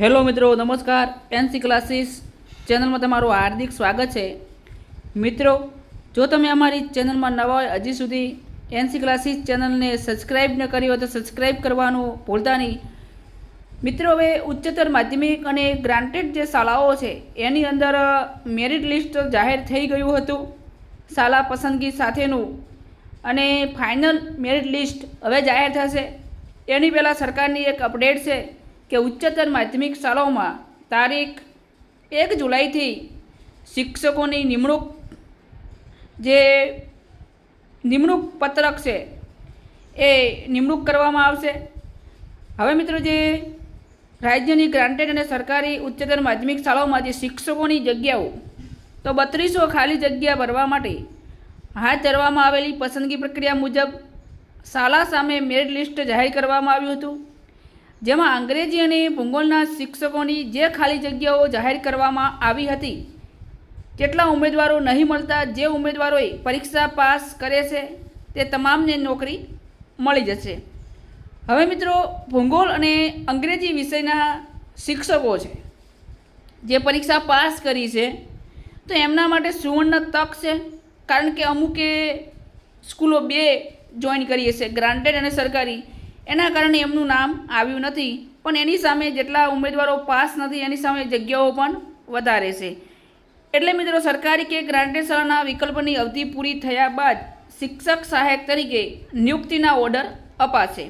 Hello મિત્રો, નમસ્કાર. NC classes ચેનલમાં તમારું હાર્દિક સ્વાગત છે. મિત્રો, જો તમે અમારી ચેનલમાં નવા હોય, હજી સુધી એનસી ક્લાસીસ ચેનલને સબસ્ક્રાઈબ ન કરી હોય તો સબસ્ક્રાઈબ કરવાનું ભૂલતા નહીં. મિત્રો, હવે ઉચ્ચતર માધ્યમિક અને ગ્રાન્ટેડ જે શાળાઓ છે, એની અંદર મેરિટ લિસ્ટ જાહેર થઈ ગયું હતું શાળા પસંદગી સાથેનું. અને ફાઇનલ મેરિટ લિસ્ટ હવે જાહેર થશે. એની પહેલાં સરકારની એક અપડેટ છે કે ઉચ્ચતર માધ્યમિક શાળાઓમાં તારીખ એક જુલાઈથી શિક્ષકોની નિમણૂક જે નિમણૂક પત્રક છે એ નિમણૂક કરવામાં આવશે. હવે મિત્રો જે રાજ્યની ગ્રાન્ટેડ અને સરકારી ઉચ્ચતર માધ્યમિક શાળાઓમાં જે શિક્ષકોની જગ્યાઓ, તો બત્રીસો ખાલી જગ્યા ભરવા માટે હાથ ધરવામાં આવેલી પસંદગી પ્રક્રિયા મુજબ શાળા સામે મેરિટ લિસ્ટ જાહેર કરવામાં આવ્યું હતું. જેમાં અંગ્રેજી અને ભૂગોળના શિક્ષકોની જે ખાલી જગ્યાઓ જાહેર કરવામાં આવી હતી, કેટલા ઉમેદવારો નહીં મળતા, જે ઉમેદવારોએ પરીક્ષા પાસ કરે છે, તે તમામને નોકરી મળી જશે. હવે મિત્રો, ભૂગોળ અને અંગ્રેજી વિષયના શિક્ષકો છે, જે પરીક્ષા પાસ કરી છે, તો એમના માટે સુવર્ણ તક છે, કારણ કે અમુકે સ્કૂલો બે જોઈન કરીએ છે ગ્રાન્ટેડ અને સરકારી. એના કારણે એમનું નામ આવ્યું નથી, પણ એની સામે જેટલા ઉમેદવારો પાસ નથી, એની સામે જગ્યાઓ પણ વધારે છે. એટલે મિત્રો, સરકારી કે ગ્રાન્ટેડ શાળાના વિકલ્પની અવધિ પૂરી થયા બાદ શિક્ષક સહાયક તરીકે નિયુક્તિના ઓર્ડર અપાશે.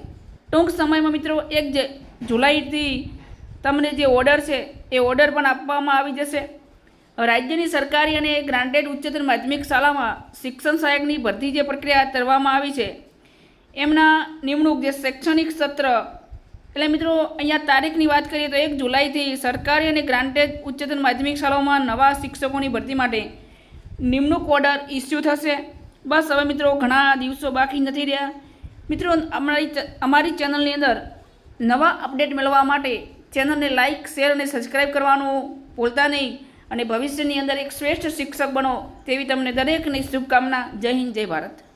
ટૂંક સમયમાં મિત્રો, એક જુલાઈથી તમને જે ઓર્ડર છે, એ ઓર્ડર પણ આપવામાં આવી જશે. રાજ્યની સરકારી અને ગ્રાન્ટેડ ઉચ્ચતર માધ્યમિક શાળામાં શિક્ષણ સહાયકની ભરતી જે પ્રક્રિયા કરવામાં આવી છે એમના નિમણૂક જે શૈક્ષણિક સત્ર, એટલે મિત્રો અહીંયા તારીખની વાત કરીએ તો એક જુલાઈથી સરકારી અને ગ્રાન્ટેડ ઉચ્ચતર માધ્યમિક શાળાઓમાં નવા શિક્ષકોની ભરતી માટે નિમણૂક ઓર્ડર ઇસ્યુ થશે. બસ હવે મિત્રો ઘણા દિવસો બાકી નથી રહ્યા. મિત્રો અમારી અમારી ચેનલની અંદર નવા અપડેટ મેળવવા માટે ચેનલને લાઇક શેર અને સબસ્ક્રાઈબ કરવાનું ભૂલતા નહીં અને ભવિષ્યની અંદર એક શ્રેષ્ઠ શિક્ષક બનો તેવી તમને દરેકની શુભકામના. જય હિન્દ, જય ભારત.